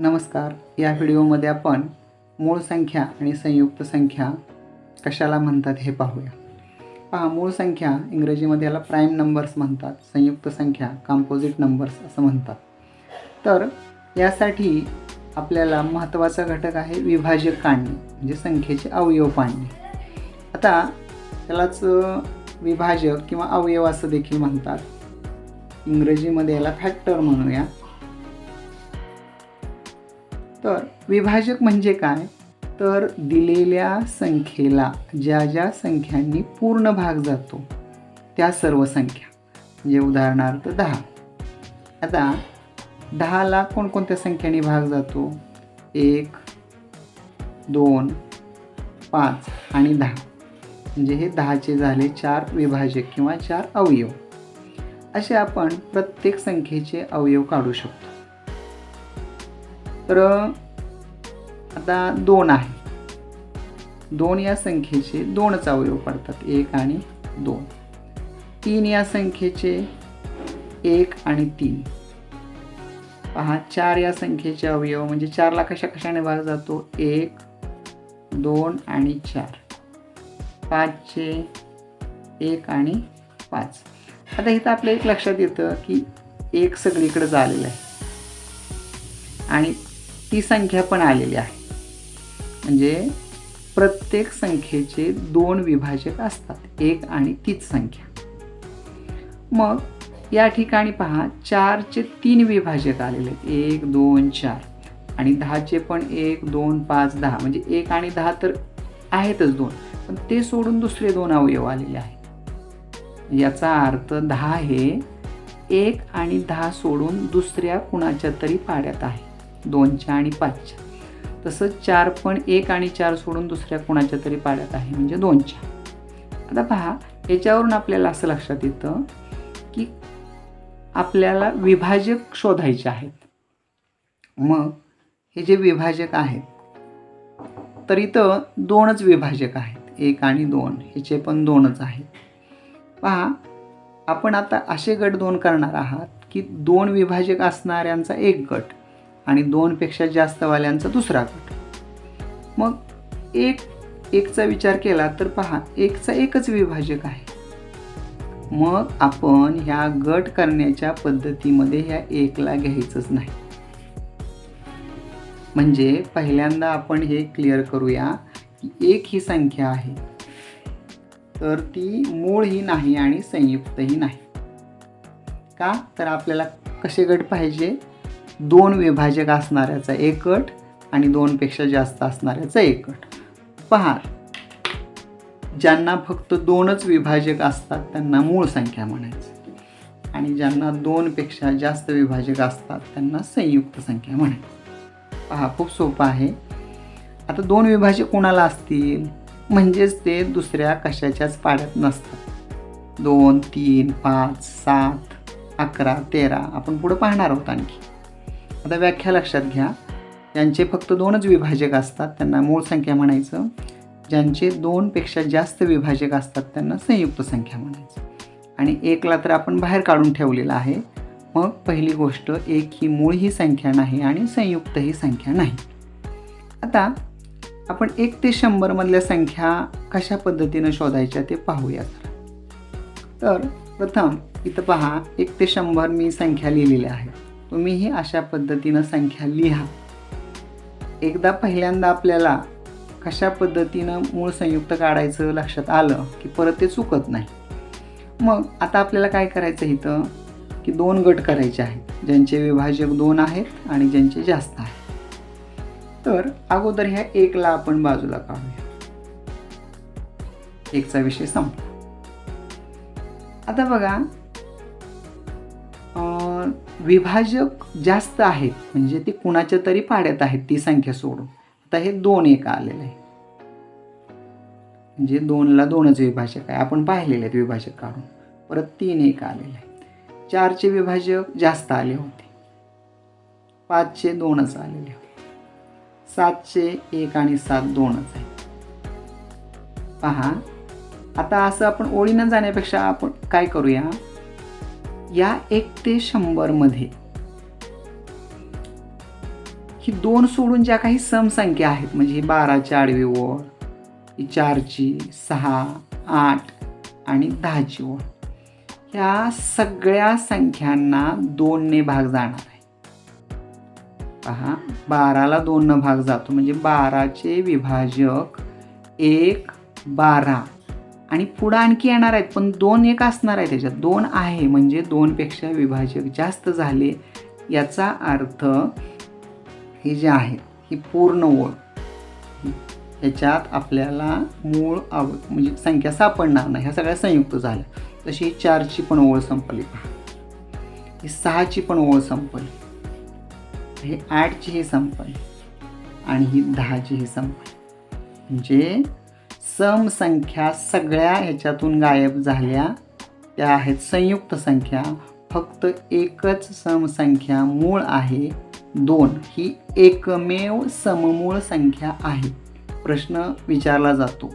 नमस्कार. या व्हिडिओमध्ये आपण मूळ संख्या आणि संयुक्त संख्या कशाला म्हणतात हे पाहूया. पहा मूळ संख्या इंग्रजीमध्ये याला प्राईम नंबर्स म्हणतात संयुक्त संख्या कंपोजिट नंबर्स असं म्हणतात. तर यासाठी आपल्याला महत्त्वाचा घटक आहे विभाजक काढणे म्हणजे संख्येचे अवयव पाडणे. आता त्यालाच विभाजक किंवा अवयव असं देखील म्हणतात. इंग्रजीमध्ये याला फॅक्टर म्हणूया. तर विभाजक म्हणजे काय? तर दिलेल्या संख्येला ज्या ज्या संख्यांनी पूर्ण भाग जातो त्या सर्व संख्या. म्हणजे उदाहरणार्थ दहा. आता दहाला कोणकोणत्या संख्यांनी भाग जातो? एक दोन पाच आणि दहा. म्हणजे हे दहाचे झाले चार विभाजक किंवा चार अवयव. असे आपण प्रत्येक संख्येचे अवयव काढू शकतो. तर आता दोन आहे. दोन या संख्येचे दोनच अवयव पडतात. एक आणि दोन. तीन या संख्येचे एक आणि तीन. पहा चार या संख्येचे अवयव म्हणजे चारला कशा कशाने भाग जातो? एक दोन आणि चार. पाचचे एक आणि पाच. आता इथं आपल्या एक लक्षात येतं की एक सगळीकडे झालेलं आहे. आणि ती संख्या पण आलेली आहे. म्हणजे प्रत्येक संख्येचे दोन विभाजक असतात. एक आणि तीच संख्या. मग या ठिकाणी पहा चारचे तीन विभाजक आलेले आहेत. एक दोन चार. आणि दहाचे पण एक दोन पाच दहा. म्हणजे एक आणि दहा तर आहेतच दोन. पण ते सोडून दुसरे दोन अवयव आलेले आहेत. याचा अर्थ दहा हे एक आणि दहा सोडून दुसऱ्या कुणाच्या तरी पाड्यात आहे. दोनच्या आणि पाचच्या. तसंच चार पण एक आणि चार सोडून दुसऱ्या कुणाच्या तरी पाड्यात आहे म्हणजे दोनच्या. आता पहा याच्यावरून आपल्याला असं लक्षात येतं की आपल्याला विभाजक शोधायचे आहेत. मग हे जे विभाजक आहेत तर इथं दोनच विभाजक आहेत एक आणि दोन. ह्याचे पण दोनच आहेत. पहा आपण आता असे गट दोन करणार आहात की दोन विभाजक असणाऱ्यांचा एक गट. आणि दोनपेक्षा जास्तवाल्यांचा दुसरा गट. मग एक एकचा विचार केला तर पहा एकचा एकच विभाजक आहे. मग आपण ह्या गट करण्याच्या पद्धतीमध्ये ह्या एकला घ्यायचंच नाही. म्हणजे पहिल्यांदा आपण हे क्लिअर करूया की एक ही संख्या आहे. तर ती मूळ ही नाही आणि संयुक्तही नाही. का? तर आपल्याला कसे गट पाहिजे? दोन विभाजक असणाऱ्याचा एक गट आणि दोनपेक्षा जास्त असणाऱ्याचा एक गट पहा. ज्यांना फक्त दोनच विभाजक असतात त्यांना मूळ संख्या म्हणायचं. आणि ज्यांना दोनपेक्षा जास्त विभाजक असतात त्यांना संयुक्त संख्या म्हणायचं. पहा खूप सोपं आहे. आता दोन विभाजक कोणाला असतील? म्हणजेच ते दुसऱ्या कशाच्याच पाड्यात नसतात. दोन तीन पाच सात अकरा तेरा. आपण पुढं पाहणार आहोत आणखी. आता व्याख्या लक्षात घ्या. ज्यांचे फक्त दोनच विभाजक असतात त्यांना मूळ संख्या म्हणायचं. ज्यांचे दोनपेक्षा जास्त विभाजक असतात त्यांना संयुक्त संख्या म्हणायचं. आणि एकला तर आपण बाहेर काढून ठेवलेला आहे. मग पहिली गोष्ट एक ही मूळ ही संख्या नाही आणि संयुक्त ही संख्या नाही. आता आपण एक ते शंभरमधल्या संख्या कशा पद्धतीनं शोधायच्या ते पाहूया जरा. तर प्रथम इथं पहा एक ते शंभर मी संख्या लिहिलेल्या आहेत तुम्हीही अशा पद्धतीनं संख्या लिहा. एकदा पहिल्यांदा आपल्याला कशा पद्धतीनं मूळ संयुक्त काढायचं लक्षात आलं की परत ते चुकत नाही. मग आता आपल्याला काय करायचं इथं? की दोन गट करायचे आहेत. ज्यांचे विभाजक दोन आहेत आणि ज्यांचे जास्त आहेत. तर अगोदर ह्या एकला आपण बाजूला काढूया. एकचा विषय संपला. आता बघा विभाजक जास्त आहेत म्हणजे ते कुणाच्या तरी पाड्यात आहेत ती संख्या सोडून. आता हे दोन एक आलेलं आहे. म्हणजे दोनला दोनच विभाजक आहे. आपण पाहिलेले आहेत विभाजक काढून. परत तीन एक आलेले आहे. चारचे विभाजक जास्त आले होते. पाचचे दोनच आलेले होते. सातचे एक आणि सात दोनच आहे. पहा. आता असं आपण ओळीनं जाण्यापेक्षा आपण काय करूया? या एक ते शंभरमध्ये. ही दोन सोडून ज्या काही समसंख्या आहेत म्हणजे ही बाराची आडवी ओळ ही चारची सहा आठ आणि दहाची ओळ ह्या सगळ्या संख्यांना दोनने भाग जाणार आहे. पहा बाराला दोननं भाग जातो म्हणजे बाराचे विभाजक एक बारा. आणि पुढं आणखी येणार आहेत पण दोन एक असणार आहे त्याच्यात. दोन आहे म्हणजे दोनपेक्षा विभाजक जास्त झाले याचा अर्थ हे जे आहे ही पूर्ण ओळ. ह्याच्यात आपल्याला मूळ आव म्हणजे संख्या सापडणार नाही ह्या सगळ्या संयुक्त झाल्या. तशी ही चारची पण ओळ संपली. ही सहाची पण ओळ संपली. हे आठची ही संपली. आणि ही दहाची ही संपली. म्हणजे समसंख्या सगळ्या ह्याच्यातून गायब झाल्या. त्या आहेत संयुक्त संख्या. फक्त एकच समसंख्या मूळ आहे. दोन. ही एकमेव सममूळ संख्या आहे. प्रश्न विचारला जातो.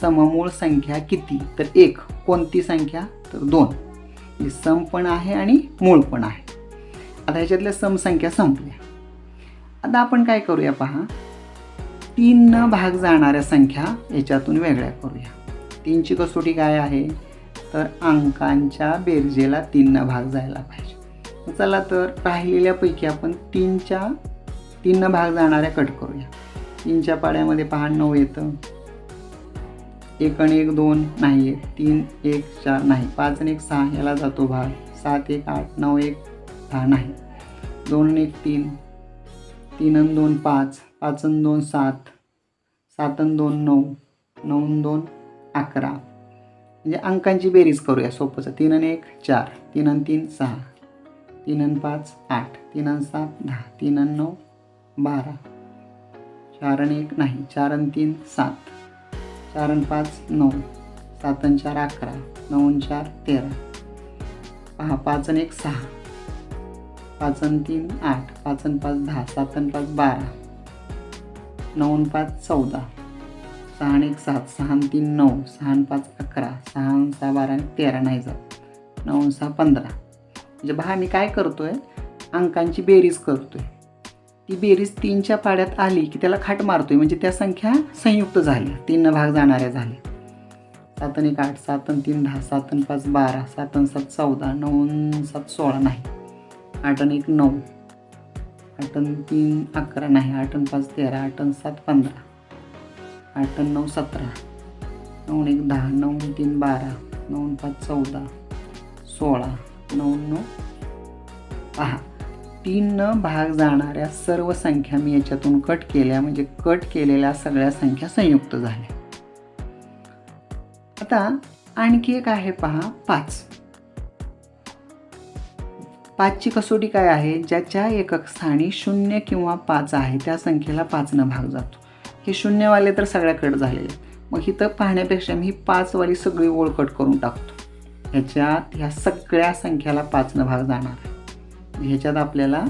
सममूळ संख्या किती? तर एक. कोणती संख्या? तर दोन. ही सम पण आहे आणि मूळ पण आहे. आता ह्याच्यातल्या समसंख्या संपल्या. आता आपण काय करूया पहा. तीन न भाग जाणाऱ्या संख्या याच्यातून वेगळ्या करूया. तीनची कसोटी काय आहे? तर अंकांच्या बेरजेला तीन न भाग जायला पाहिजे. चला तर राहिलेल्यापैकी आपण तीनच्या तीन न भाग जाणाऱ्या कट करूया. तीनच्या पाड्यामध्ये पहा नऊ येतं. एक आणि एक दोन नाही आहे तीन एक चार नाही. पाच आणि एक सहा याला जातो भाग. सात एक आठ नऊ एक दहा नाही. दोन एक तीन. तीन आणि दोन पाच पाच आणि दोन सात सात आणि दोन नऊ नऊ दोन अकरा. म्हणजे अंकांची बेरीज करूया सोपंचं तीन आणि एक चार. तीन आणि तीन सहा. तीन आणि पाच आठ. तीन आणि सात दहा. तीन आणि नऊ बारा. चार आणि एक नाही. चार आणि तीन सात. चार आणि पाच नऊ. सात आणि चार अकरा. नऊ आणि चार तेरा. पहा पाच आणि एक सहा. पाच आणि तीन आठ. पाच आणि पाच दहा. सात आणि पाच बारा. नऊ आणि पाच चौदा. सहा आणि एक सात. सहा आणि तीन नऊ. सहा आणि पाच अकरा. सहा आणि सहा बारा आणि तेरा नाही जात. नऊ सहा पंधरा. म्हणजे पहा मी काय करतो आहे अंकांची बेरीज करतो आहे ती बेरीज तीनच्या पाड्यात आली की त्याला खाट मारतोय. म्हणजे त्या संख्या संयुक्त झाल्या. तीन भाग जाणाऱ्या झाल्या. सात आणि एक आठ. सात आणि तीन दहा. सात आणि पाच बारा. सात आणि सात चौदा. नऊ सात सोळा. नाही. आठ आणि एक नऊ आठ आणि तीन अकरा नाही आठ आणि पाच तेरा आठ आणि सात पंधरा आठ आणि नऊ सतरा नऊ एक दहा नऊ तीन बारा नऊ पाच चौदा सोळा नऊ नऊ पहा. तीन न भाग जाणाऱ्या सर्व संख्या मी याच्यातून कट केल्या म्हणजे कट केलेल्या सगळ्या संख्या संयुक्त झाल्या. आता आणखी एक आहे पहा पाच. पाचची कसोटी काय आहे? ज्याच्या एकक स्थानी शून्य किंवा पाच आहे त्या संख्येला पाचनं भाग जातो. हे शून्यवाले तर सगळ्या कट झालेले मग इथं पाहण्यापेक्षा मी पाचवाली सगळी ओळ कट करून टाकतो. ह्याच्यात ह्या सगळ्या संख्याला पाचनं भाग जाणार आहे. ह्याच्यात आपल्याला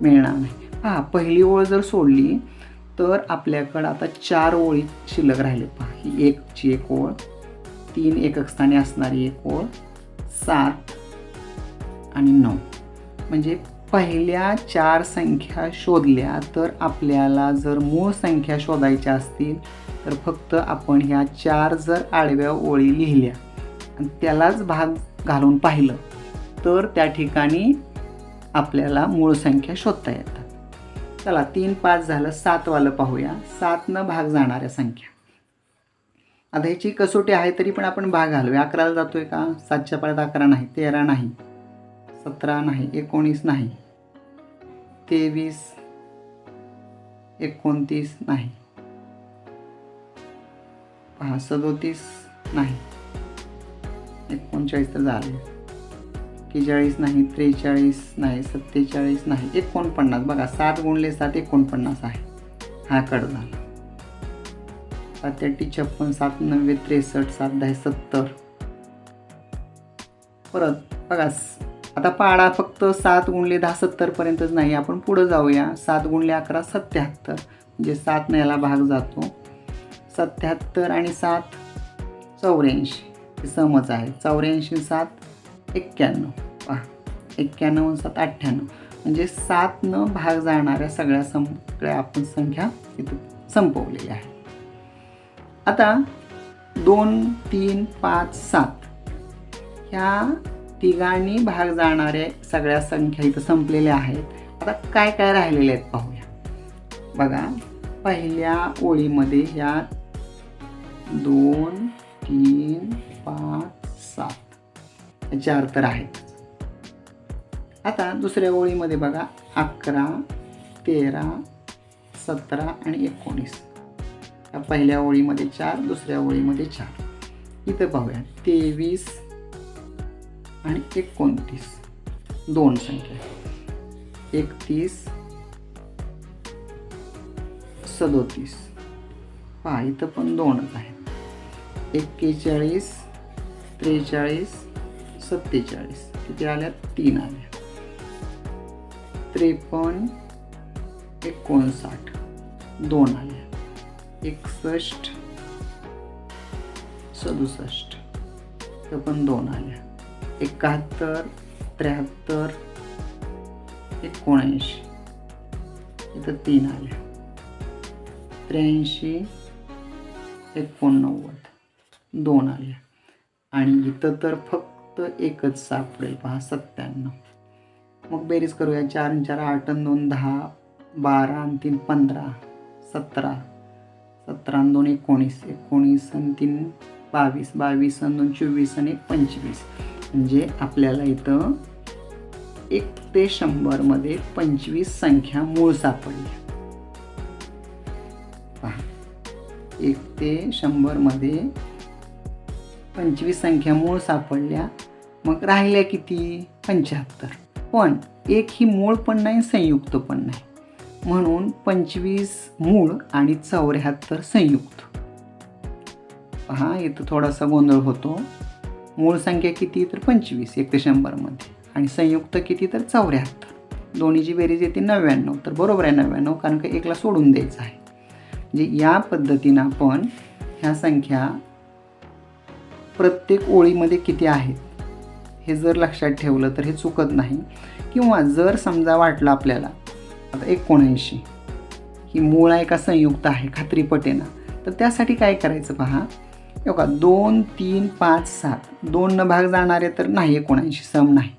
मिळणार नाही. पहा पहिली ओळ जर सोडली तर आपल्याकडं आता चार ओळी शिल्लक राहिले पहा ही एकची एक ओळ तीन एकक स्थानी असणारी एक ओळ सात आणि नऊ. म्हणजे पहिल्या चार संख्या शोधल्या तर आपल्याला जर मूळ संख्या शोधायच्या असतील तर फक्त आपण ह्या चार जर आडव्या ओळी लिहिल्या आणि त्यालाच भाग घालून पाहिलं तर त्या ठिकाणी आपल्याला मूळ संख्या शोधता येतात. चला तीन पाच झालं सातवालं पाहूया. सातनं भाग जाणाऱ्या संख्या. आता ह्याची कसोटी आहे तरी पण आपण भाग घालूया. अकराला जातोय का? सातच्या पाळ्यात अकरा नाही तेरा नाही. सतरा नाही एकोणीस नाही. तेवीस एकोणतीस नाही. पहा सदोतीस नाही. एकोणचाळीस तर झाले. एक्केचाळीस नाही त्रेचाळीस नाही सत्तेचाळीस नाही एकोणपन्नास. बघा सात गुणले सात एकोणपन्नास आहे. हा कड झाला. सात छप्पन सात नव्वे त्रेसष्ट सात दहा सत्तर. परत बघा आता पाडा फक्त सात गुणले दहा सत्तरपर्यंतच नाही आपण पुढं जाऊया. सात गुणले अकरा सत्याहत्तर. म्हणजे सात याला भाग जातो. सत्याहत्तर आणि सात चौऱ्याऐंशी. हे समज आहे. चौऱ्याऐंशी सात एक्क्याण्णव. पहा. एक्क्याण्णव सात अठ्ठ्याण्णव. म्हणजे सातनं भाग जाणाऱ्या सगळ्या सगळ्या आपण संख्या इथं संपवलेल्या आहे आता दोन तीन पाच सात. ह्या तिघांनी भाग जाणाऱ्या सगळ्या संख्या इथं संपलेल्या आहेत. आता काय काय राहिलेले आहेत पाहूया. बघा पहिल्या ओळीमध्ये ह्या दोन तीन पाच सात. चार तर आहेत. आता दुसऱ्या ओळीमध्ये बघा अकरा तेरा सतरा आणि एकोणीस. या पहिल्या ओळीमध्ये चार दुसऱ्या ओळीमध्ये चार. इथं पाहूया. तेवीस आणि एकोणतीस. दोन संख्या. एकतीस. सदोतीस. पहा इथं पण दोनच आहेत. एक्केचाळीस त्रेचाळीस सत्तेचाळीस. किती आल्या? तीन आल्या. त्रेपन्न एकोणसाठ. दोन आल्या. एकसष्ट सदुसष्ट. तर पण दोन आल्या. एकाहत्तर त्र्याहत्तर एकोणऐंशी. इथं तीन आले. त्र्याऐंशी एकोणनव्वद. दोन आल्या आणि इथं तर फक्त एकच सापडेल पहा सत्त्याण्णव. मग बेरीज करूया चार आणि चार आठ आणि दोन दहा बारा आणि तीन पंधरा सतरा. सतरा आणि दोन एकोणीस. एकोणीस आणि तीन बावीस. बावीस आणि दोन चोवीस आणि एक पंचवीस. म्हणजे आपल्याला इथं एक ते शंभरमध्ये पंचवीस संख्या मूळ सापडल्या. पहा. एक ते शंभरमध्ये पंचवीस संख्या मूळ सापडल्या. मग राहिल्या किती? पंच्याहत्तर. पण एक ही मूळ पण नाही संयुक्त पण नाही. म्हणून पंचवीस मूळ आणि चौऱ्याहत्तर संयुक्त. पहा इथं थोडासा गोंधळ होतो. मूळ संख्या किती तर पंचवीस एक ते शंभरमध्ये आणि संयुक्त किती तर चौऱ्याहत्तर. दोन्हीची बेरीज येते नव्याण्णव तर बरोबर आहे नव्याण्णव कारण का एकला सोडून द्यायचं आहे. म्हणजे या पद्धतीनं आपण ह्या संख्या प्रत्येक ओळीमध्ये किती आहेत हे जर लक्षात ठेवलं तर हे चुकत नाही. किंवा जर समजा वाटलं आपल्याला आता एकोणऐंशी ही मूळ आहे का संयुक्त आहे खात्रीपटेनं. तर त्यासाठी काय करायचं पहा हे बघा दोन तीन पाच सात. दोननं भाग जाणारे तर नाही एकोणऐंशी सम नाही.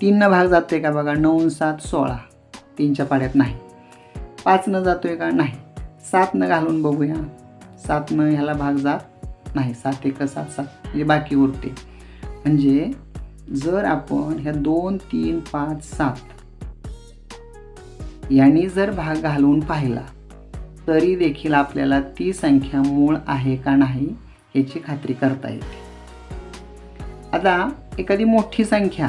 तीननं भाग जातो आहे का बघा नऊ सात सोळा. तीनच्या पाड्यात नाही. पाचनं जातो आहे का? नाही. सातनं घालून बघूया. सातनं ह्याला भाग जात नाही. सात एक सात सात. म्हणजे बाकी उरते म्हणजे जर आपण ह्या दोन तीन पाच सात यांनी जर भाग घालून पाहिला तरी देखील आपल्याला ती संख्या मूळ आहे का नाही? याची खात्री करता येते. आता एखादी मोठी संख्या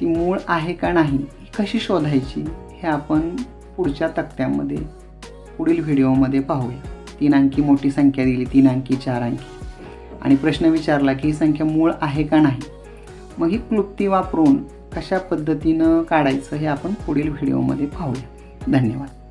ती मूळ आहे का नाही ही कशी शोधायची हे आपण पुढच्या तक्त्यामध्ये पुढील व्हिडिओमध्ये पाहूया. तीन अंकी मोठी संख्या दिली तीन अंकी चार अंकी. आणि प्रश्न विचारला की ही संख्या मूळ आहे का नाही? मग ही क्लुप्ती वापरून कशा पद्धतीनं काढायचं हे आपण पुढील व्हिडिओमध्ये पाहूया. धन्यवाद.